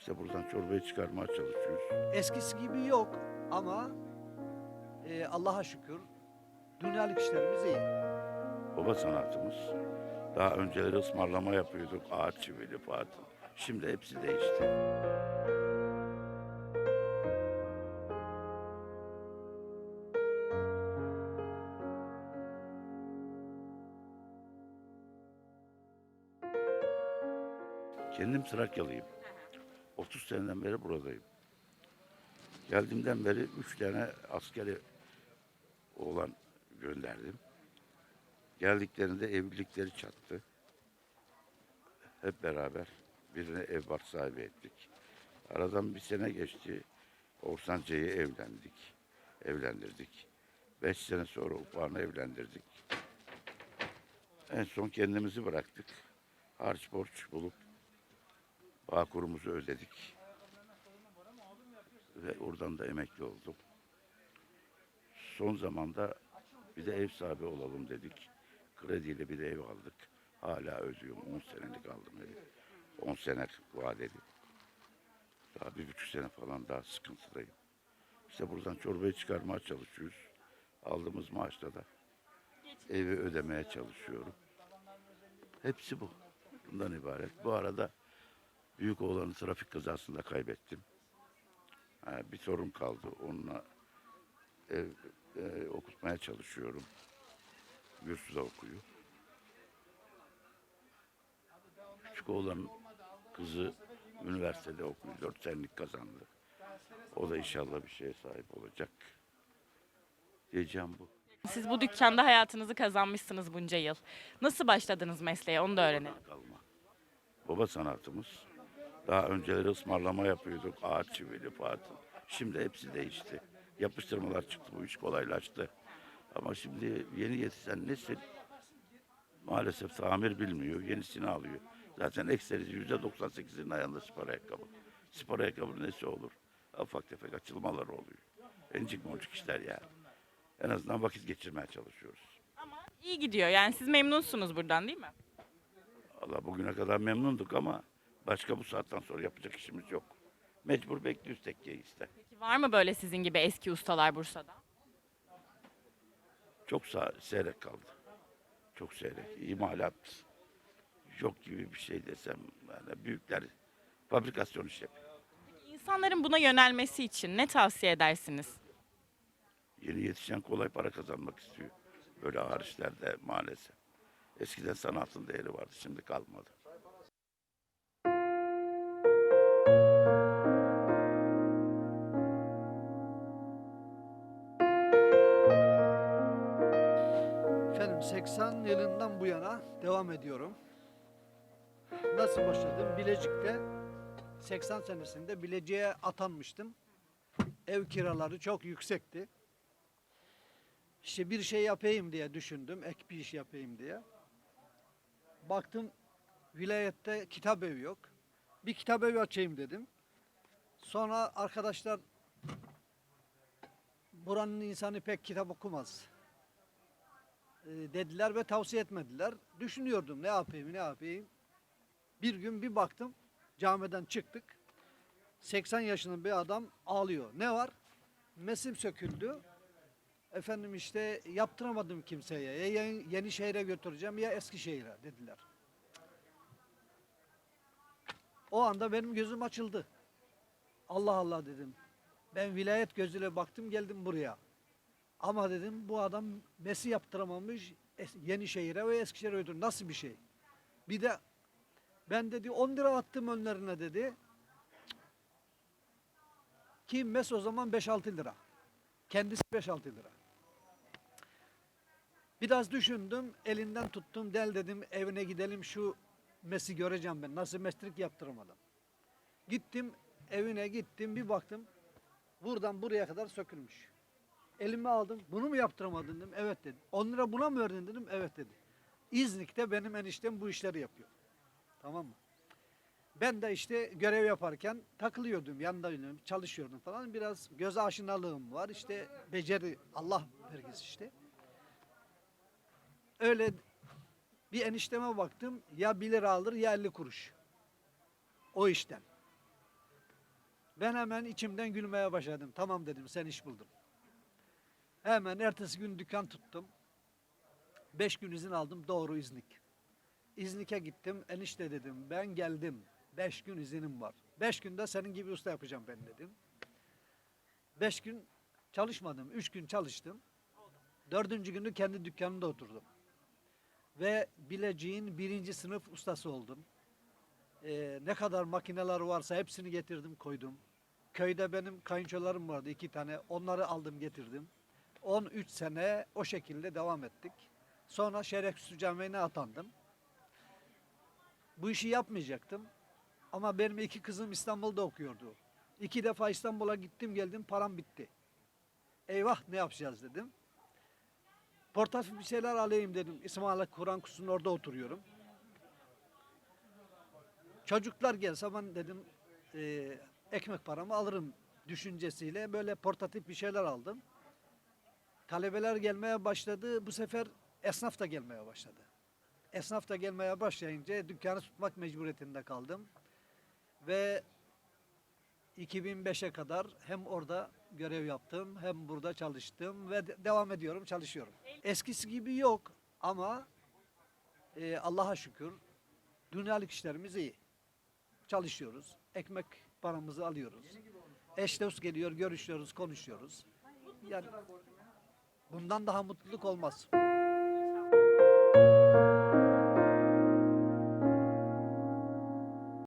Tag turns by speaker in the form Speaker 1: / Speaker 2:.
Speaker 1: İşte buradan çorbayı çıkarmaya çalışıyoruz.
Speaker 2: Eskisi gibi yok ama e, Allah'a şükür dünyalık işlerimiz iyi.
Speaker 1: Baba sanatımız. Daha önceleri ısmarlama yapıyorduk. Ağaç çivili Fatih. Şimdi hepsi değişti. Kendim Trakyalıyım. 30 seneden beri buradayım. Geldiğimden beri 3 tane askeri oğlan gönderdim. Geldiklerinde evlilikleri çattı. Hep beraber birine ev bar sahibi ettik. Aradan bir sene geçti. Orsanca'yı evlendik. Evlendirdik. Beş sene sonra Ufağını evlendirdik. En son kendimizi bıraktık. Harç borç bulup Bağkurumuzu ödedik. Ve oradan da emekli oldum. Son zamanda bir de ev sahibi olalım dedik. Krediyle bir de ev aldık. Hala ödüyorum. 10 senelik aldım evi. 10 sene vadeli. Daha bir buçuk sene falan daha sıkıntıdayım. İşte buradan çorbayı çıkarmaya çalışıyoruz. Aldığımız maaşla da evi ödemeye çalışıyorum. Hepsi bu. Bundan ibaret. Bu arada büyük oğlanı trafik kazasında kaybettim. Ha, bir sorun kaldı. Onunla ev, e, okutmaya çalışıyorum. Gürsü'de okuyor. Küçük oğlanın kızı üniversitede okuyor. Dört senelik kazandı. O da inşallah bir şeye sahip olacak. Diyeceğim bu.
Speaker 3: Siz bu dükkanda hayatınızı kazanmışsınız bunca yıl. Nasıl başladınız mesleğe onu da öğrenelim.
Speaker 1: Kalma. Baba sanatımız. Daha önceleri ısmarlama yapıyorduk. Ağaç çivili Fatih. Şimdi hepsi değişti. Yapıştırmalar çıktı. Bu iş kolaylaştı. Ama şimdi yeni yetişen nesil maalesef tamir bilmiyor. Yenisini alıyor. Zaten ekserisi yüzde 98'in ayağında spor ayakkabı. Spor ayakkabı nesi olur? Ufak tefek açılmalar oluyor. Encik moncuk işler yani. En azından vakit geçirmeye çalışıyoruz.
Speaker 3: Ama iyi gidiyor yani siz memnunsunuz buradan değil mi?
Speaker 1: Allah bugüne kadar memnunduk ama başka bu saatten sonra yapacak işimiz yok. Mecbur bekliyoruz tekkeyi işte.
Speaker 3: Peki var mı böyle sizin gibi eski ustalar Bursa'da?
Speaker 1: Çok sağ, seyrek kaldı. Çok seyrek. İmalat yok gibi bir şey desem. Yani büyükler fabrikasyon iş yapıyor.
Speaker 3: İnsanların buna yönelmesi için ne tavsiye edersiniz?
Speaker 1: Yeni yetişen kolay para kazanmak istiyor. Böyle ağır işlerde maalesef. Eskiden sanatın değeri vardı, şimdi kalmadı.
Speaker 2: Yılından bu yana devam ediyorum. Nasıl başladım? Bilecik'te 80 senesinde Bilecik'e atanmıştım. Ev kiraları çok yüksekti. İşte bir şey yapayım diye düşündüm. Ek bir iş yapayım diye. Baktım vilayette kitap evi yok. Bir kitap evi açayım dedim. Sonra arkadaşlar buranın insanı pek kitap okumaz dediler ve tavsiye etmediler. Düşünüyordum ne yapayım ne yapayım. Bir gün bir baktım camiden çıktık. 80 yaşında bir adam ağlıyor. Ne var? Mesim söküldü. Efendim işte yaptıramadım kimseye. Ya yeni, şehre götüreceğim ya Eskişehir'e dediler. O anda benim gözüm açıldı. Allah Allah dedim. Ben vilayet gözüyle baktım geldim buraya. Ama dedim bu adam mesi yaptıramamış Yenişehir'e ve Eskişehir'e götür. Nasıl bir şey? Bir de ben dedi 10 lira attım önlerine dedi. Ki mes o zaman 5-6 lira. Kendisi 5-6 lira. Biraz düşündüm, elinden tuttum, del dedim evine gidelim şu mesi göreceğim ben. Nasıl meslik yaptıramadım. Gittim, evine gittim, bir baktım. Buradan buraya kadar sökülmüş. Elime aldım. Bunu mu yaptıramadın dedim. Evet dedi. 10 lira buna mı verdin dedim. Evet dedi. İznik'te benim eniştem bu işleri yapıyor. Tamam mı? Ben de işte görev yaparken takılıyordum. Yanında çalışıyordum falan. Biraz göz aşinalığım var. İşte beceri Allah vergisi işte. Öyle bir enişteme baktım. Ya 1 lira alır ya 50 kuruş. O işten. Ben hemen içimden gülmeye başladım. Tamam dedim sen iş buldun. Hemen ertesi gün dükkan tuttum. Beş gün izin aldım doğru İznik. İznik'e gittim. Enişte dedim ben geldim. Beş gün izinim var. Beş günde senin gibi usta yapacağım ben dedim. Beş gün çalışmadım. Üç gün çalıştım. Dördüncü günü kendi dükkanımda oturdum. Ve bileciğin birinci sınıf ustası oldum. Ee, ne kadar makineler varsa hepsini getirdim koydum. Köyde benim kayınçolarım vardı iki tane. Onları aldım getirdim. 13 sene o şekilde devam ettik. Sonra Şerefsüzü Camii'ne atandım. Bu işi yapmayacaktım. Ama benim iki kızım İstanbul'da okuyordu. İki defa İstanbul'a gittim geldim param bitti. Eyvah ne yapacağız dedim. Portatif bir şeyler alayım dedim. İsmaila Kur'an kursunun orada oturuyorum. Çocuklar gelse ben dedim e, ekmek paramı alırım düşüncesiyle böyle portatif bir şeyler aldım. Talebeler gelmeye başladı. Bu sefer esnaf da gelmeye başladı. Esnaf da gelmeye başlayınca dükkanı tutmak mecburiyetinde kaldım. Ve 2005'e kadar hem orada görev yaptım hem burada çalıştım ve de- devam ediyorum çalışıyorum. Eskisi gibi yok ama e, Allah'a şükür dünyalık işlerimiz iyi. Çalışıyoruz. Ekmek paramızı alıyoruz. Eş dost geliyor, görüşüyoruz, konuşuyoruz. Yani bundan daha mutluluk olmaz.